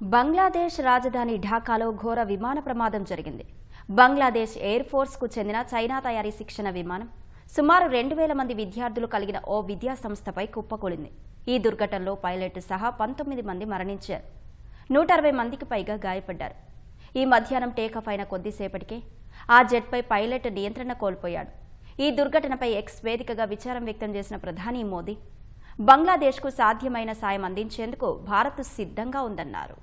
బంగ్లాదేశ్ రాజధాని ఢాకాలో ఘోర విమాన ప్రమాదం జరిగింది. బంగ్లాదేశ్ ఎయిర్ ఫోర్స్కు చెందిన చైనా తయారీ శిక్షణ విమానం సుమారు రెండు వేల మంది విద్యార్థులు కలిగిన ఓ విద్యా సంస్థపై కుప్పకూలింది. ఈ దుర్ఘటనలో పైలట్ సహా పంతొమ్మిది మంది మరణించారు. నూట అరవై మందికి పైగా గాయపడ్డారు. ఈ మధ్యాహ్నం టేకాఫ్ అయిన కొద్దిసేపటికే ఆ జెట్పై పైలట్ నియంత్రణ కోల్పోయాడు. ఈ దుర్ఘటనపై ఎక్స్ వేదికగా విచారం వ్యక్తం చేసిన ప్రధాని మోదీ బంగ్లాదేశ్కు సాధ్యమైన సాయం అందించేందుకు భారత్ సిద్ధంగా ఉందన్నారు.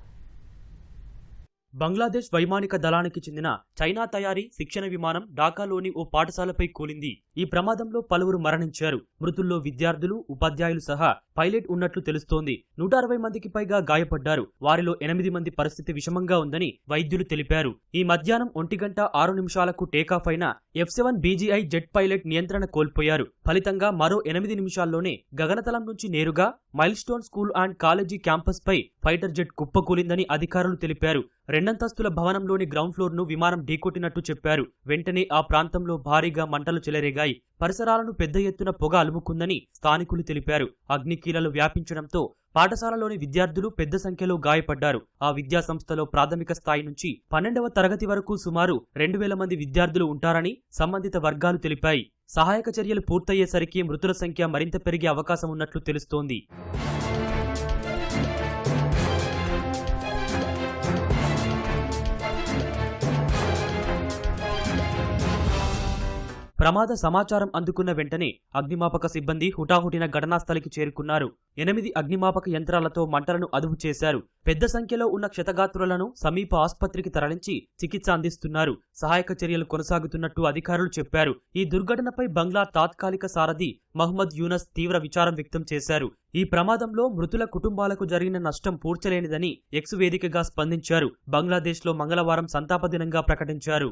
బంగ్లాదేశ్ వైమానిక దళానికి చెందిన చైనా తయారీ శిక్షణ విమానం ఢాకాలోని ఓ పాఠశాలపై కూలింది. ఈ ప్రమాదంలో పలువురు మరణించారు. మృతుల్లో విద్యార్థులు ఉపాధ్యాయులు సహా పైలట్ ఉన్నట్లు తెలుస్తోంది. నూట అరవై మందికి పైగా గాయపడ్డారు. వారిలో ఎనిమిది మంది పరిస్థితి విషమంగా ఉందని వైద్యులు తెలిపారు. ఈ మధ్యాహ్నం ఒంటి గంట ఆరు నిమిషాలకు టేకాఫ్ అయిన F seven BGI jet pilot నియంత్రణ కోల్పోయారు. ఫలితంగా మరో ఎనిమిది నిమిషాల్లోనే గగనతలం నుంచి నేరుగా milestone school and college campus pi fighter jet కుప్పకూలిందని అధికారులు తెలిపారు. రెండంతస్తుల భవనంలోని గ్రౌండ్ ఫ్లోర్ను విమానం ఢీకొట్టినట్టు చెప్పారు. వెంటనే ఆ ప్రాంతంలో భారీగా మంటలు చెలరేగాయి. పరిసరాలను పెద్ద ఎత్తున పొగ అలుముకుందని స్థానికులు తెలిపారు. అగ్నికీలలు వ్యాపించడంతో పాఠశాలలోని విద్యార్థులు పెద్ద సంఖ్యలో గాయపడ్డారు. ఆ విద్యా సంస్థలో ప్రాథమిక స్థాయి నుంచి పన్నెండవ తరగతి వరకు సుమారు రెండు వేల మంది విద్యార్థులు ఉంటారని సంబంధిత వర్గాలు తెలిపాయి. సహాయక చర్యలు పూర్తయ్యేసరికి మృతుల సంఖ్య మరింత పెరిగే అవకాశం ఉన్నట్లు తెలుస్తోంది. ప్రమాద సమాచారం అందుకున్న వెంటనే అగ్నిమాపక సిబ్బంది హుటాహుటిన ఘటనాస్థలికి చేరుకున్నారు. ఎనిమిది అగ్నిమాపక యంత్రాలతో మంటలను అదుపు చేశారు. పెద్ద సంఖ్యలో ఉన్న క్షతగాత్రులను సమీప ఆసుపత్రికి తరలించి చికిత్స అందిస్తున్నారు. సహాయక చర్యలు కొనసాగుతున్నట్టు అధికారులు చెప్పారు. ఈ దుర్ఘటనపై బంగ్లా తాత్కాలిక సారథి మహ్మద్ యూనస్ తీవ్ర విచారం వ్యక్తం చేశారు. ఈ ప్రమాదంలో మృతుల కుటుంబాలకు జరిగిన నష్టం పూడ్చలేనిదని ఎక్స్ వేదికగా స్పందించారు. బంగ్లాదేశ్లో మంగళవారం సంతాప దినంగా ప్రకటించారు.